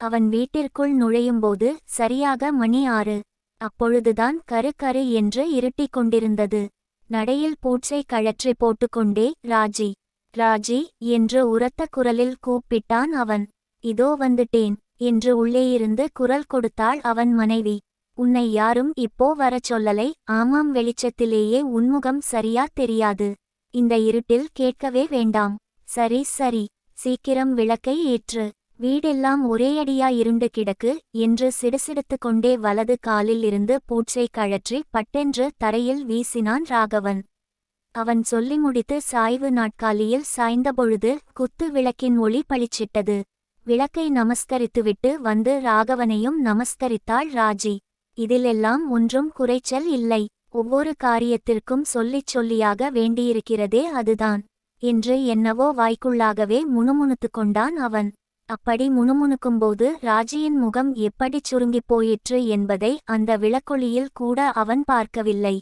அவன் வீட்டிற்குள் நுழையும்போது சரியாக மணி ஆறு. அப்பொழுதுதான் கரு கரு என்று இருட்டிக் கொண்டிருந்தது. நடையில் பூட்சை கழற்றி போட்டுக்கொண்டே ராஜி ராஜி என்று உரத்த குரலில் கூப்பிட்டான் அவன். இதோ வந்துட்டேன் என்று உள்ளேயிருந்து குரல் கொடுத்தாள் அவன் மனைவி. உன்னை யாரும் இப்போ வரச் சொல்லலை. ஆமாம் வெளிச்சத்திலேயே உன்முகம் சரியா தெரியாது. இந்த இருட்டில் கேட்கவே வேண்டாம். சரி சரி சீக்கிரம் விளக்கை ஏற்று. வீடெல்லாம் ஒரேயடியா இருண்டு கிடக்கு என்று சிடுசிடுத்துக் கொண்டே வலது காலில் இருந்து பூச்சை கழற்றி பட்டென்று தரையில் வீசினான் ராகவன். அவன் சொல்லி முடித்து சாய்வு நாட்காலியில் சாய்ந்தபொழுது குத்து விளக்கின் ஒளி பளிச்சிட்டது. விளக்கை நமஸ்கரித்துவிட்டு வந்து ராகவனையும் நமஸ்கரித்தாள் ராஜி. இதிலெல்லாம் ஒன்றும் குறைச்சல் இல்லை. ஒவ்வொரு காரியத்திற்கும் சொல்லிச் சொல்லியாக வேண்டியிருக்கிறதே அதுதான். என்று என்னவோ வாய்க்குள்ளாகவே முணுமுணுத்துக் கொண்டான் அவன். அப்படி முணுமுணுக்கும்போது ராஜியின் முகம் எப்படிச் சுருங்கிப் போயிற்று என்பதை அந்த விளக்கொளியில் கூட அவன் பார்க்கவில்லை.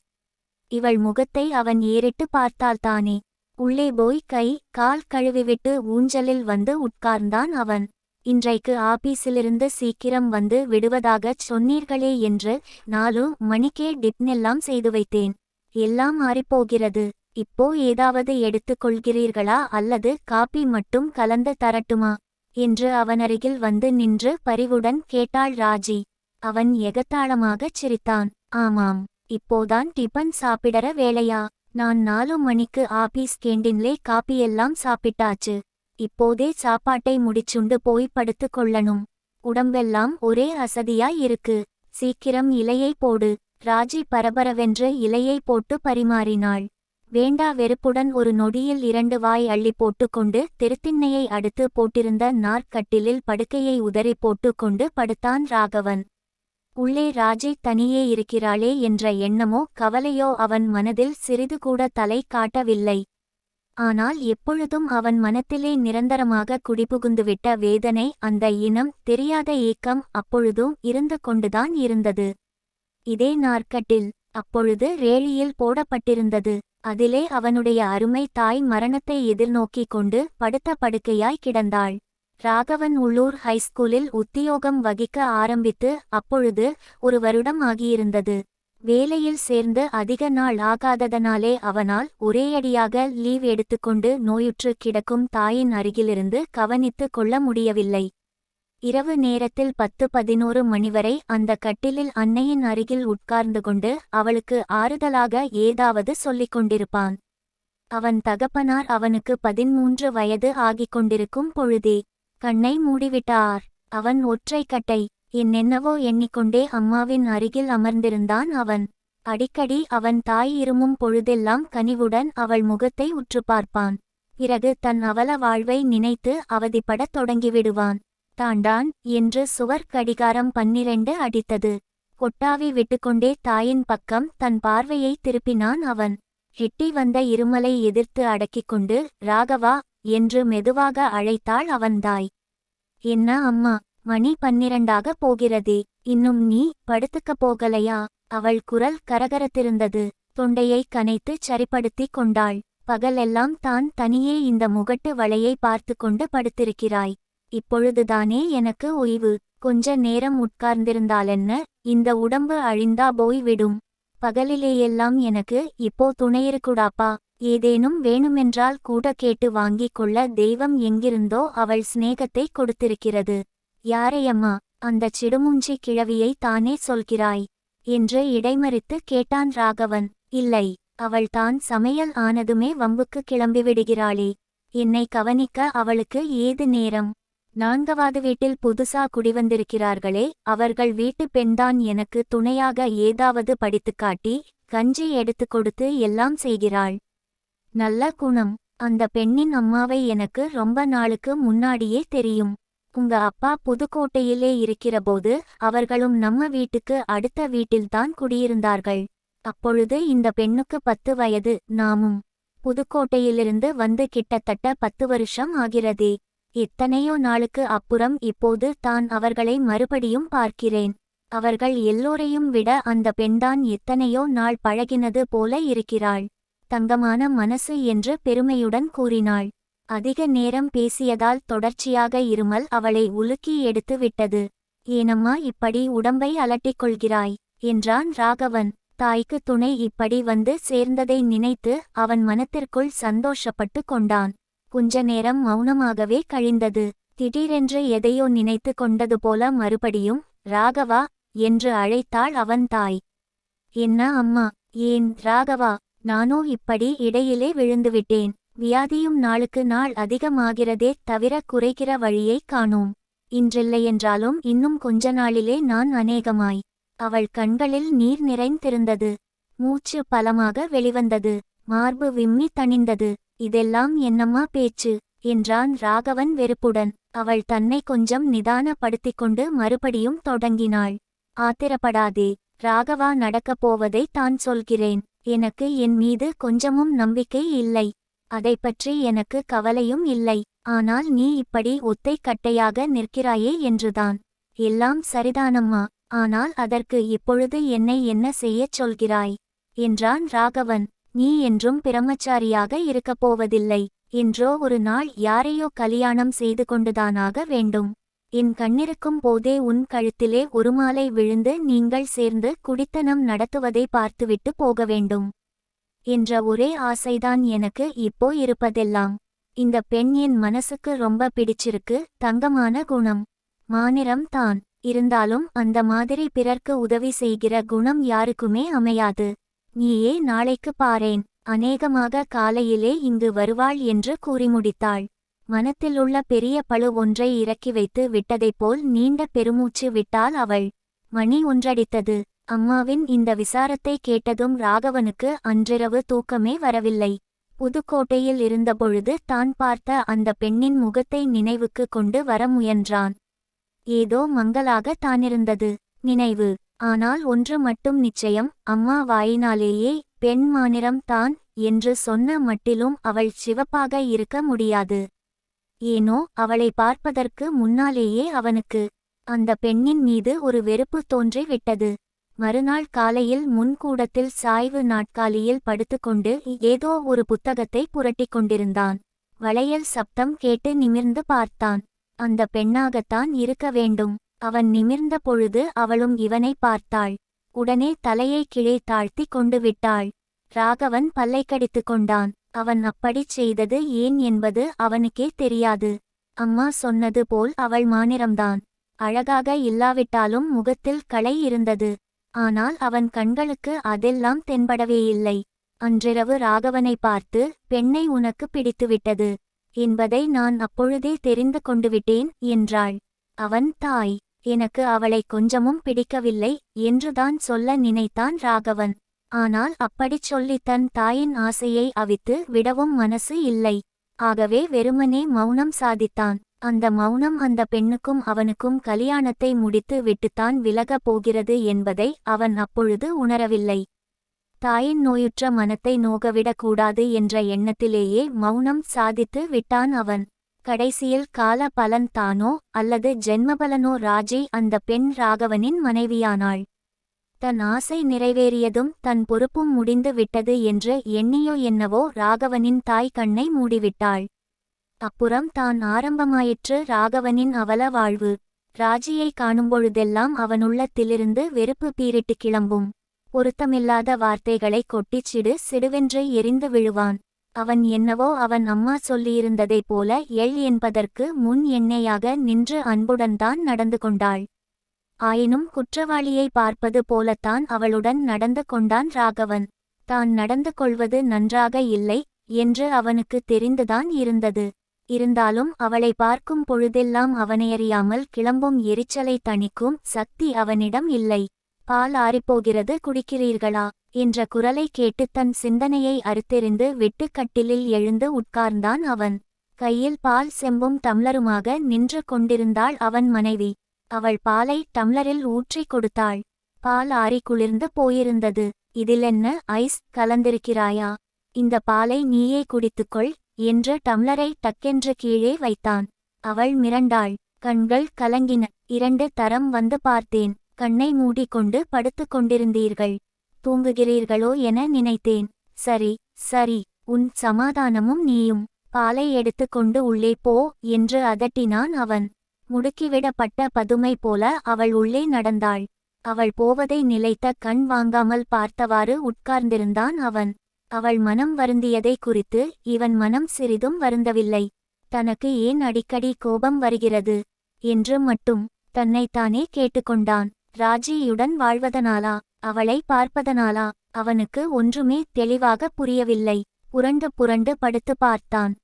இவள் முகத்தை அவன் ஏறிட்டு பார்த்தால்தானே உள்ளே போய் கை கால் கழுவிவிட்டு ஊஞ்சலில் வந்து உட்கார்ந்தான் அவன். இன்றைக்கு ஆபீஸிலிருந்து சீக்கிரம் வந்து விடுவதாகச் சொன்னீர்களே என்று நாலு மணிக்கே டிப்னெல்லாம் செய்து வைத்தேன். எல்லாம் மாறிப்போகிறது. இப்போ ஏதாவது எடுத்துக் கொள்கிறீர்களா அல்லது காப்பி மட்டும் கலந்து தரட்டுமா? என்று அவனருகில் வந்து நின்று பரிவுடன் கேட்டாள் ராஜி. அவன் எகத்தாளமாகச் சிரித்தான். ஆமாம் இப்போதான் டிபன் சாப்பிடற வேலையா நான் நாலு மணிக்கு ஆபீஸ் கேண்டின்லே காப்பியெல்லாம் சாப்பிட்டாச்சு. இப்போதே சாப்பாட்டை முடிச்சுண்டு போய் படுத்துக் கொள்ளணும். உடம்பெல்லாம் ஒரே அசதியாய் இருக்கு. சீக்கிரம் இலையை போடு. ராஜி பரபரவென்று இலையை போட்டு பரிமாறினாள். வேண்டா வெறுப்புடன் ஒரு நொடியில் இரண்டு வாய் அள்ளி போட்டுக்கொண்டு தெருத்திண்ணையை அடுத்து போட்டிருந்த நாற்கட்டிலில் படுக்கையை உதறி போட்டுக்கொண்டு படுத்தான் ராகவன். உள்ளே ராஜை தனியே இருக்கிறாளே என்ற எண்ணமோ கவலையோ அவன் மனதில் சிறிது கூட தலை காட்டவில்லை. ஆனால் எப்பொழுதும் அவன் மனத்திலே நிரந்தரமாக குடிபுகுந்துவிட்ட வேதனை அந்த இனம் தெரியாத ஏக்கம் அப்பொழுதும் இருந்து கொண்டுதான் இருந்தது. இதே நாற்கட்டில் அப்பொழுது ரேழியில் போடப்பட்டிருந்தது. அதிலே அவனுடைய அருமை தாய் மரணத்தை எதிர்நோக்கிக் கொண்டு படுத்த படுக்கையாய் கிடந்தாள். ராகவன் உள்ளூர் ஹைஸ்கூலில் உத்தியோகம் வகிக்க ஆரம்பித்து அப்பொழுது ஒரு வருடம் ஆகியிருந்தது. வேலையில் சேர்ந்து அதிக நாள் ஆகாததனாலே அவனால் ஒரேயடியாக லீவ் எடுத்துக்கொண்டு நோயுற்று கிடக்கும் தாயின் அருகிலிருந்து கவனித்துக் கொள்ள முடியவில்லை. இரவு நேரத்தில் பத்து பதினோரு மணிவரை அந்த கட்டிலில் அன்னையின் அருகில் உட்கார்ந்து கொண்டு அவளுக்கு ஆறுதலாக ஏதாவது சொல்லிக் கொண்டிருப்பான். அவன் தகப்பனார் அவனுக்கு பதிமூன்று வயது ஆகிக் கொண்டிருக்கும் பொழுதே கண்ணை மூடிவிட்டார். அவன் ஒற்றை கட்டை. என்னென்னவோ எண்ணிக்கொண்டே அம்மாவின் அருகில் அமர்ந்திருந்தான் அவன். அடிக்கடி அவன் தாய் இருமும் பொழுதெல்லாம் கனிவுடன் அவள் முகத்தை உற்று பார்ப்பான். பிறகு தன் அவல வாழ்வை நினைத்து அவதிப்படத் தொடங்கிவிடுவான். தாண்டான் என்று சுவர் கடிகாரம் பன்னிரண்டு அடித்தது. கொட்டாவி விட்டுக்கொண்டே தாயின் பக்கம் தன் பார்வையை திருப்பினான் அவன். எட்டி வந்த இருமலை எதிர்த்து அடக்கிக் கொண்டு ராகவா என்று மெதுவாக அழைத்தாள் அவன் தாய். என்ன அம்மா மணி பன்னிரண்டாக போகிறதே இன்னும் நீ படுத்துக்கப் போகலையா? அவள் குரல் கரகரத்திருந்தது. தொண்டையை கனைத்து சரிப்படுத்திக் கொண்டாள். பகலெல்லாம் தான் தனியே இந்த முகட்டு வலையை பார்த்து கொண்டு படுத்திருக்கிறாய். இப்பொழுதுதானே எனக்கு ஓய்வு. கொஞ்ச நேரம் உட்கார்ந்திருந்தாலென்ன இந்த உடம்பு அழிந்தா போய் விடும். பகலிலேயெல்லாம் எனக்கு இப்போ துணையிருக்குடாப்பா. ஏதேனும் வேணுமென்றால் கூட கேட்டு வாங்கிக் கொள்ள தெய்வம் எங்கிருந்தோ அவள் சிநேகத்தை கொடுத்திருக்கிறது. யாரையம்மா அந்தச் சிடுமுஞ்சி கிழவியை தானே சொல்கிறாய் என்று இடைமறித்து கேட்டான் ராகவன். இல்லை அவள் தான் சமையல் ஆனதுமே வம்புக்கு கிளம்பிவிடுகிறாளே. என்னை கவனிக்க அவளுக்கு ஏது நேரம்? நான்காவது வீட்டில் புதுசா குடிவந்திருக்கிறார்களே அவர்கள் வீட்டு பெண்தான் எனக்கு துணையாக ஏதாவது படித்துக் காட்டி கஞ்சி எடுத்துக் கொடுத்து எல்லாம் செய்கிறாள். நல்ல குணம். அந்த பெண்ணின் அம்மாவை எனக்கு ரொம்ப நாளுக்கு முன்னாடியே தெரியும். உங்க அப்பா புதுக்கோட்டையிலே இருக்கிறபோது அவர்களும் நம்ம வீட்டுக்கு அடுத்த வீட்டில்தான் குடியிருந்தார்கள். அப்பொழுது இந்த பெண்ணுக்கு பத்து வயது நாமும் புதுக்கோட்டையிலிருந்து வந்து கிட்டத்தட்ட பத்து வருஷம் ஆகிறதே. எத்தனையோ நாளுக்கு அப்புறம் இப்போது தான் அவர்களை மறுபடியும் பார்க்கிறேன். அவர்கள் எல்லோரையும் விட அந்த பெண்தான் எத்தனையோ நாள் பழகினது போல இருக்கிறாள். தங்கமான மனசு என்று பெருமையுடன் கூறினாள். அதிக நேரம் பேசியதால் தொடர்ச்சியாக இருமல் அவளை உலுக்கி எடுத்து விட்டது. ஏனம்மா இப்படி உடம்பை அலட்டிக் கொள்கிறாய் என்றான் ராகவன். தாய்க்கு துணை இப்படி வந்து சேர்ந்ததை நினைத்து அவன் மனத்திற்குள் சந்தோஷப்பட்டு கொண்டான். கொஞ்ச நேரம் மௌனமாகவே கழிந்தது. திடீரென்று எதையோ நினைத்து கொண்டது போல மறுபடியும் ராகவா என்று அழைத்தாள் அவன் தாய். என்ன அம்மா? ஏன் ராகவா? நானோ இப்படி இடையிலே விழுந்துவிட்டேன். வியாதியும் நாளுக்கு நாள் அதிகமாகிறதே தவிர குறைகிற வழியை காணோம். இன்றில்லையென்றாலும் இன்னும் கொஞ்ச நாளிலே நான் அநேகமாய். அவள் கண்களில் நீர் நிறைந்திருந்தது. மூச்சு பலமாக வெளிவந்தது. மார்பு விம்மி தணிந்தது. இதெல்லாம் என்னம்மா பேச்சு? என்றான் ராகவன் வெறுப்புடன். அவள் தன்னை கொஞ்சம் நிதானப்படுத்திக் கொண்டு மறுபடியும் தொடங்கினாள். ஆத்திரப்படாதே ராகவா நடக்கப் போவதை தான் சொல்கிறேன். எனக்கு என் மீது கொஞ்சமும் நம்பிக்கை இல்லை. அதைப்பற்றி எனக்கு கவலையும் இல்லை. ஆனால் நீ இப்படி ஒத்தை கட்டையாக நிற்கிறாயே என்றுதான். எல்லாம் சரிதானம்மா. ஆனால் அதற்கு இப்பொழுது என்னை என்ன செய்யச் சொல்கிறாய்? என்றான் ராகவன். நீ என்றும் பிரம்மச்சாரியாக இருக்கப் போவதில்லை. என்றோ ஒரு நாள் யாரையோ கல்யாணம் செய்து கொண்டுதானாக வேண்டும். என் கண்ணிருக்கும் போதே உன் கழுத்திலே ஒரு மாலை விழுந்து நீங்கள் சேர்ந்து குடித்தனம் நடத்துவதை பார்த்துவிட்டு போக வேண்டும். என்ற ஒரே ஆசைதான் எனக்கு இப்போ இருப்பதெல்லாம். இந்த பெண் என் மனசுக்கு ரொம்ப பிடிச்சிருக்கு தங்கமான குணம். மானிரம் தான். இருந்தாலும் அந்த மாதிரி பிறர்க்கு உதவி செய்கிற குணம் யாருக்குமே அமையாது. நீயே நாளைக்கு பாரேன். அநேகமாக காலையிலே இங்கு வருவாள் என்று கூறி முடித்தாள் மனத்திலுள்ள பெரிய பழு ஒன்றை இறக்கி வைத்து விட்டதைப் போல் நீண்ட பெருமூச்சு விட்டாள் அவள். மணி ஒன்றடித்தது. அம்மாவின் இந்த விசாரத்தை கேட்டதும் ராகவனுக்கு அன்றிரவு தூக்கமே வரவில்லை. புதுக்கோட்டையில் இருந்தபொழுது தான் பார்த்த அந்த பெண்ணின் முகத்தை நினைவுக்கு கொண்டு வர முயன்றான். ஏதோ மங்களாக தானிருந்தது. நினைவு. ஆனால் ஒன்று மட்டும் நிச்சயம் அம்மா வாயினாலேயே பெண் மாநிறம் தான் என்று சொன்ன மட்டிலும் அவள் சிவப்பாக இருக்க முடியாது. ஏனோ அவளை பார்ப்பதற்கு முன்னாலேயே அவனுக்கு அந்த பெண்ணின் மீது ஒரு வெறுப்பு தோன்றி விட்டது. மறுநாள் காலையில் முன்கூடத்தில் சாய்வு நாட்காலியில் படுத்துக்கொண்டு ஏதோ ஒரு புத்தகத்தை புரட்டிக் கொண்டிருந்தான். வளையல் சப்தம் கேட்டு நிமிர்ந்து பார்த்தான். அந்த பெண்ணாகத்தான் இருக்க வேண்டும். அவன் நிமிர்ந்த பொழுது அவளும் இவனை பார்த்தாள். உடனே தலையை கீழே தாழ்த்தி கொண்டு விட்டாள். ராகவன் பல்லை கடித்து கொண்டான். அவன் அப்படிச் செய்தது ஏன் என்பது அவனுக்கே தெரியாது. அம்மா சொன்னது போல் அவள் மானிரம்தான் அழகாக இல்லாவிட்டாலும் முகத்தில் களை இருந்தது. ஆனால் அவன் கண்களுக்கு அதெல்லாம் தென்படவே இல்லை. அன்றிரவு ராகவனை பார்த்து பெண்ணை உனக்கு பிடித்துவிட்டது. என்பதை நான் அப்பொழுதே தெரிந்து கொண்டுவிட்டேன் என்றாள். அவன் தாய். எனக்கு அவளை கொஞ்சமும் பிடிக்கவில்லை என்றுதான் சொல்ல நினைத்தான் ராகவன். ஆனால் அப்படிச் சொல்லி தன் தாயின் ஆசையை அவித்து விடவும் மனசு இல்லை. ஆகவே வெறுமனே மௌனம் சாதித்தான். அந்த மௌனம் அந்த பெண்ணுக்கும் அவனுக்கும் கல்யாணத்தை முடித்து விட்டுத்தான் விலகப் போகிறது என்பதை அவன் அப்பொழுது உணரவில்லை. தாயின் நோயுற்ற மனத்தை நோகவிடக்கூடாது என்ற எண்ணத்திலேயே மௌனம் சாதித்து விட்டான் அவன். கடைசியில் கால பலன் தானோ அல்லது ஜென்மபலனோ ராஜி அந்த பெண் ராகவனின் மனைவியானாள். தன் ஆசை நிறைவேறியதும் தன் பொறுப்பும் முடிந்து விட்டது என்று எண்ணியோ என்னவோ ராகவனின் தாய் கண்ணை மூடிவிட்டாள். அப்புறம் தான் ஆரம்பமாயிற்று ராகவனின் அவல வாழ்வு. ராஜியை காணும்பொழுதெல்லாம் அவனுள்ளத்திலிருந்து வெறுப்பு பீரிட்டு கிளம்பும். பொருத்தமில்லாத வார்த்தைகளை கொட்டிச்சிடு சிடுவென்று எரிந்து விழுவான். அவன் என்னவோ அவன் அம்மா சொல்லியிருந்ததைப் போல எள் என்பதற்கு முன் எண்ணெயாக நின்று அன்புடன்தான் நடந்து கொண்டாள். ஆயினும் குற்றவாளியை பார்ப்பது போலத்தான் அவளுடன் நடந்து கொண்டான் ராகவன். தான் நடந்து கொள்வது நன்றாக இல்லை என்று அவனுக்கு தெரிந்துதான் இருந்தது. இருந்தாலும் அவளை பார்க்கும் பொழுதெல்லாம் அவனையறியாமல் கிளம்பும் எரிச்சலை தணிக்கும் சக்தி அவனிடம் இல்லை. பால் ஆறிப்போகிறது குடிக்கிறீர்களா? என்ற குரலை கேட்டு தன் சிந்தனையை அறுத்தெறிந்து வெட்டுக்கட்டிலில் எழுந்து உட்கார்ந்தான் அவன். கையில் பால் செம்பும் டம்ளருமாக நின்று கொண்டிருந்தாள் அவன் மனைவி. அவள் பாலை டம்ளரில் ஊற்றிக் கொடுத்தாள். பால் ஆறி குளிர்ந்து போயிருந்தது. இதிலென்ன ஐஸ் கலந்திருக்கிறாயா? இந்த பாலை நீயே குடித்துக்கொள் என்று டம்ளரை டக்கென்று கீழே வைத்தான். அவள் மிரண்டாள். கண்கள் கலங்கின. இரண்டு தரம் வந்து பார்த்தேன். கண்ணை மூடிக்கொண்டு படுத்துக் கொண்டிருந்தீர்கள். தூங்குகிறீர்களோ என நினைத்தேன். சரி சரி உன் சமாதானமும் நீயும். பாலை எடுத்துக்கொண்டு உள்ளே போ என்று அதட்டினான் அவன். முடுக்கிவிடப்பட்ட பதுமை போல அவள் உள்ளே நடந்தாள். அவள் போவதை நிலைத்த கண் வாங்காமல் பார்த்தவாறு உட்கார்ந்திருந்தான் அவன். அவள் மனம் வருந்தியதை குறித்து இவன் மனம் சிறிதும் வருந்தவில்லை. தனக்கு ஏன் அடிக்கடி கோபம் வருகிறது? என்று மட்டும் தன்னைத்தானே கேட்டுக்கொண்டான். ராஜியுடன் வாழ்வதனாலா? அவளை பார்ப்பதனாலா? அவனுக்கு ஒன்றுமே தெளிவாக புரியவில்லை. புரண்டு புரண்டு படுத்து பார்த்தான்.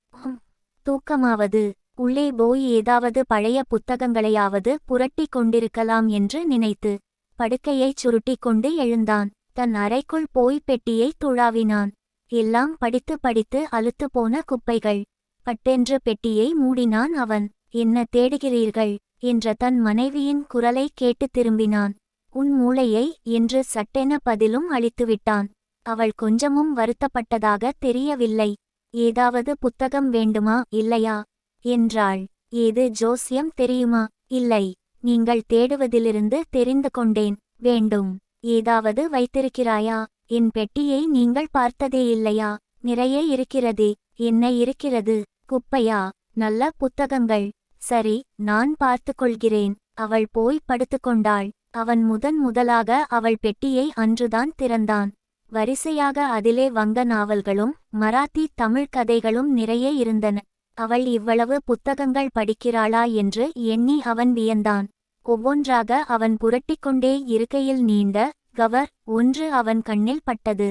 தூக்கமாவது? உள்ளே போய் ஏதாவது பழைய புத்தகங்களையாவது புரட்டிக் கொண்டிருக்கலாம் என்று நினைத்து படுக்கையைச் சுருட்டிக் கொண்டு எழுந்தான். தன் அறைக்குள் போய் பெட்டியை துழாவினான். எல்லாம் படித்து படித்து அழுத்து போன குப்பைகள். பட்டென்று பெட்டியை மூடினான் அவன். என்ன தேடுகிறீர்கள்? என்ற தன் மனைவியின் குரலை கேட்டு திரும்பினான். உன் மூளையை என்று சட்டென பதிலும் அளித்துவிட்டான். அவள் கொஞ்சமும் வருத்தப்பட்டதாக தெரியவில்லை. ஏதாவது புத்தகம் வேண்டுமா இல்லையா என்றாள். ஏது ஜோசியம் தெரியுமா இல்லை. நீங்கள் தேடுவதிலிருந்து தெரிந்து கொண்டேன். வேண்டும். ஏதாவது வைத்திருக்கிறாயா? என் பெட்டியை நீங்கள் பார்த்ததே இல்லையா? நிறைய இருக்கிறதே. என்ன இருக்கிறது. குப்பையா? நல்ல புத்தகங்கள். சரி நான் பார்த்து கொள்கிறேன் அவள் போய் படுத்துக்கொண்டாள். அவன் முதன் முதலாக அவள் பெட்டியை அன்றுதான் திறந்தான். வரிசையாக அதிலே வங்க நாவல்களும் மராத்தி தமிழ் கதைகளும் நிறைய இருந்தன. அவள் இவ்வளவு புத்தகங்கள் படிக்கிறாளா என்று எண்ணி அவன் வியந்தான். ஒவ்வொன்றாக அவன் புரட்டிக்கொண்டே இருக்கையில் நீண்ட கவர் ஒன்று அவன் கண்ணில் பட்டது.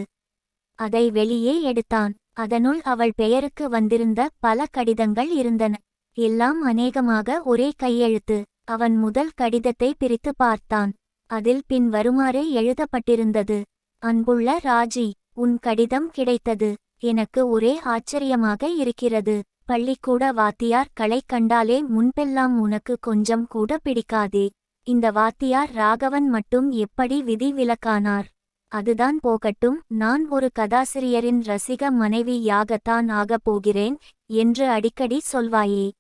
அதை வெளியே எடுத்தான். அதனுள் அவள் பெயருக்கு வந்திருந்த பல கடிதங்கள் இருந்தன. எல்லாம் அநேகமாக ஒரே கையெழுத்து. அவன் முதல் கடிதத்தை பிரித்து பார்த்தான். அதில் பின் வருமாறே எழுதப்பட்டிருந்தது. அன்புள்ள ராஜி உன் கடிதம் கிடைத்தது. எனக்கு ஒரே ஆச்சரியமாக இருக்கிறது. பள்ளிக்கூட வாத்தியார் களை கண்டாலே முன்பெல்லாம் உனக்கு கொஞ்சம் கூட பிடிக்காதே. இந்த வாத்தியார் ராகவன் மட்டும் எப்படி விதி விலக்கானார்? அதுதான் போகட்டும். நான் ஒரு கதாசிரியரின் ரசிக மனைவியாகத்தான் ஆகப் போகிறேன் என்று அடிக்கடி சொல்வாயே.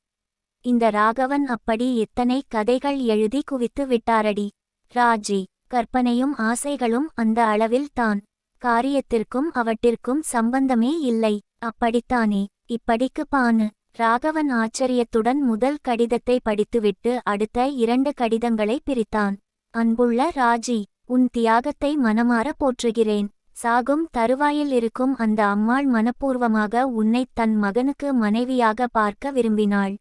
இந்த ராகவன் அப்படி எத்தனை கதைகள் எழுதி குவித்து விட்டாரடி. ராஜி கற்பனையும் ஆசைகளும் அந்த அளவில் தான். காரியத்திற்கும் அவற்றிற்கும் சம்பந்தமே இல்லை. அப்படித்தானே? இப்படிக்கு பானு. ராகவன் ஆச்சரியத்துடன் முதல் கடிதத்தை படித்துவிட்டு அடுத்த இரண்டு கடிதங்களை பிரித்தான். அன்புள்ள ராஜி உன் தியாகத்தை மனமாற போற்றுகிறேன். சாகும் தருவாயில் இருக்கும் அந்த அம்மாள் மனப்பூர்வமாக உன்னைத் தன் மகனுக்கு மனைவியாக பார்க்க விரும்பினாள்.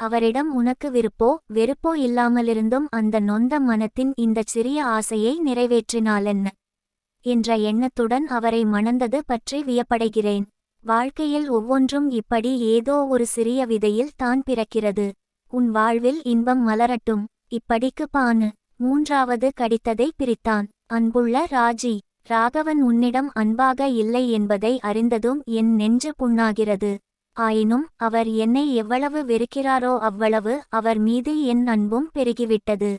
அவரிடம் உனக்கு விருப்போ? வெறுப்போ இல்லாமலிருந்தும் அந்த நொந்த மனத்தின் இந்தச் சிறிய ஆசையை நிறைவேற்றினாலென்ன? என்ற எண்ணத்துடன் அவரை மணந்தது பற்றி வியப்படைகிறேன். வாழ்க்கையில் ஒவ்வொன்றும் இப்படி ஏதோ ஒரு சிறிய விதையில் தான் பிறக்கிறது. உன் வாழ்வில் இன்பம் மலரட்டும். இப்படிக்கு பானு. மூன்றாவது கடித்ததை பிரித்தான். அன்புள்ள ராஜி. ராகவன் உன்னிடம் அன்பாக இல்லை என்பதை அறிந்ததும் என் நெஞ்சு புண்ணாகிறது. ஆயினும் அவர் என்னை எவ்வளவு வெறுக்கிறாரோ அவ்வளவு அவர் மீது என் அன்பும் பெருகிவிட்டது.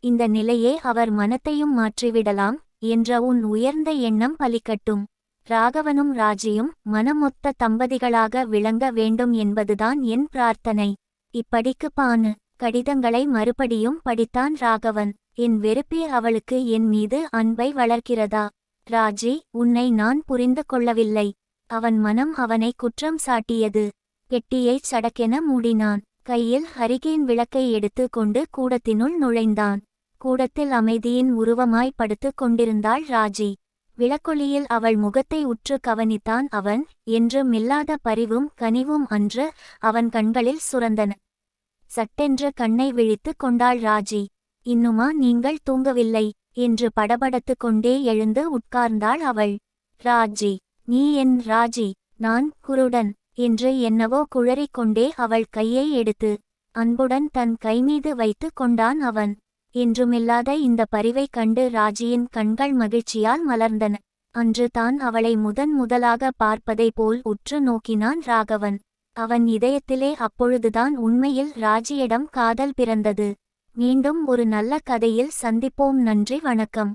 இந்த நிலையே அவர் மனத்தையும் மாற்றிவிடலாம் என்ற உன் உயர்ந்த எண்ணம் பலிக்கட்டும். ராகவனும் ராஜியும் மனமொத்த தம்பதிகளாக விளங்க வேண்டும் என்பதுதான் என் பிரார்த்தனை. இப்படிக்கு பானு. கடிதங்களை மறுபடியும் படித்தான் ராகவன். என் வெறுப்பே அவளுக்கு என் மீது அன்பை வளர்க்கிறதா? ராஜி உன்னை நான் புரிந்து கொள்ளவில்லை. அவன் மனம் அவனை குற்றம் சாட்டியது. பெட்டியைச் சடக்கென மூடினான். கையில் ஹரிகேன் விளக்கை எடுத்து கொண்டு கூடத்தினுள் நுழைந்தான். கூடத்தில் அமைதியின் உருவமாய் படுத்துக் கொண்டிருந்தாள் ராஜி. விளக்கொளியில் அவள் முகத்தை உற்று கவனித்தான் அவன். என்று மில்லாத பரிவும் கனிவும் அன்று அவன் கண்களில் சுரந்தன. சட்டென்று கண்ணை விழித்துக் கொண்டாள் ராஜி. இன்னுமா நீங்கள் தூங்கவில்லை? என்று படபடத்து கொண்டே எழுந்து உட்கார்ந்தாள் அவள். ராஜி. நீ என் ராஜி நான் குருடன் என்று என்னவோ குழறிக் கொண்டே அவள் கையை எடுத்து அன்புடன் தன் கைமீது வைத்து கொண்டான் அவன். என்றுமில்லாத இந்த பரிவைக் கண்டு ராஜியின் கண்கள் மகிழ்ச்சியால் மலர்ந்தன. அன்று தான் அவளை முதன் முதலாக பார்ப்பதை போல் உற்று நோக்கினான் ராகவன். அவன் இதயத்திலே அப்பொழுதுதான் உண்மையில் ராஜியிடம் காதல் பிறந்தது. மீண்டும் ஒரு நல்ல கதையில் சந்திப்போம். நன்றி வணக்கம்.